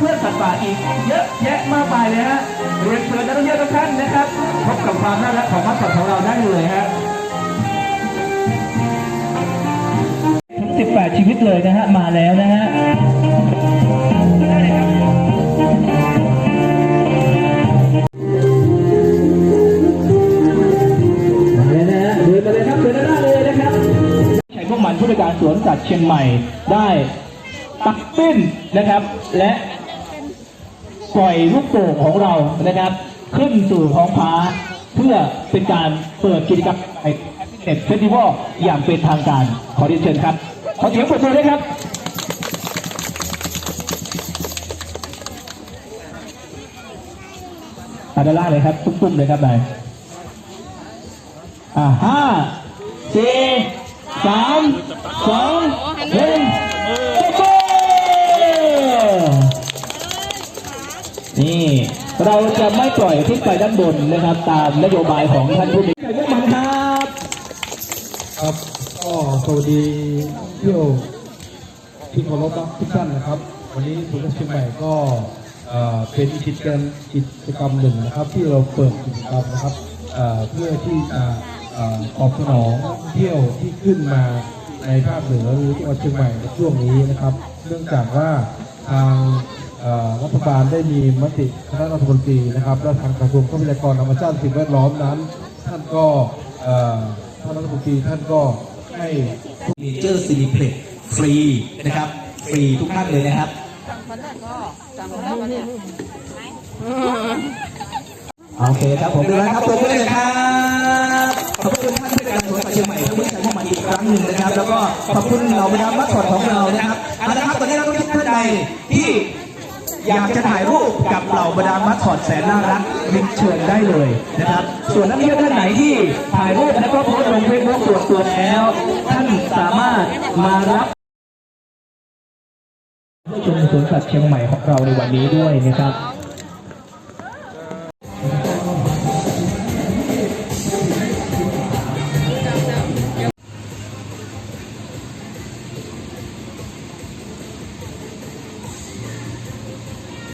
เพื่อนสัตว์ป่าอีกเยอะแยะมากมายเลยฮะเรียนเชิญนักท่องเที่ยวทุกท่านนะครับพบกับความน่ารักของมัสคอตของเราได้เลยฮะทั้ง18 ชีวิตเลยนะฮะมาแล้วนะฮะมาเลยครับเดินหน้าเลยนะครับใช้พวกมันผู้บริการสวนสัตว์เชียงใหม่ได้ปักปิ้นนะครับ และ ปล่อยลูกโป่งของเรานะครับ ขึ้นสู่ท้องฟ้าเพื่อเป็นการเปิดกิจกรรมไอเอ็ดเฟสติวัลอย่างเป็นทางการขอเรียนเชิญครับ ขอเสียงปรบมือด้วยครับอาดาล่าเลยครับตุ้มๆเลยครับนายอ่าห้าสี่สามสองหนึ่ง นี่ เราจะไม่ปล่อยขึ้นไปด้านบนนะครับ ตามนโยบายของท่านผู้มีพวกมันครับครับก็สวัสดีเที่ยวที่เคารพทุกท่านนะครับ วันนี้ศูนย์เชียงใหม่ก็เอ่อเป็นกิจกรรมกิจกรรมหนึ่งนะครับ ที่เราเปิดกิจกรรมนะครับเอ่อเพื่อที่จะเอ่อตอบสนองเที่ยวที่ขึ้นมาในภาคเหนือหรือจังหวัดเชียงใหม่ในช่วงนี้นะครับ เนื่องจากว่าทางเอ่อ รัฐบาลได้มีมติคณะรัฐมนตรีนะครับและทางกระทรวงทรัพยากรธรรมชาติสิ่งแวดล้อมนั้น ท่านก็ท่านรัฐมนตรีท่านก็ให้เมเจอร์ซีนิเพล็กฟรีนะครับ ฟรีทุกท่านเลยนะครับโอเคครับผมดูแลครับตัวเพื่อนเลยครับขอบคุณท่านผู้จัดการสวนสัตว์เชียงใหม่ที่ให้เข้ามาอีกครั้งหนึ่งนะครับ แล้วก็ขอบคุณเหล่าบรรดามัสอตของเรานะครับเอาละครับตอนนี้เราต้องทุกท่านใดที่ อยากจะถ่ายรูปกับเหล่าบรรดามัสคอตแสนน่ารักเรียนเชิญได้เลยนะครับ ส่วนนักเที่ยวท่านไหนที่ถ่ายรูปแล้วก็โพสต์ลงเฟซบุ๊กส่วนตัวแล้ว ท่านสามารถมารับชมสวนสัตว์เชียงใหม่ของเราในวันนี้ด้วยนะครับ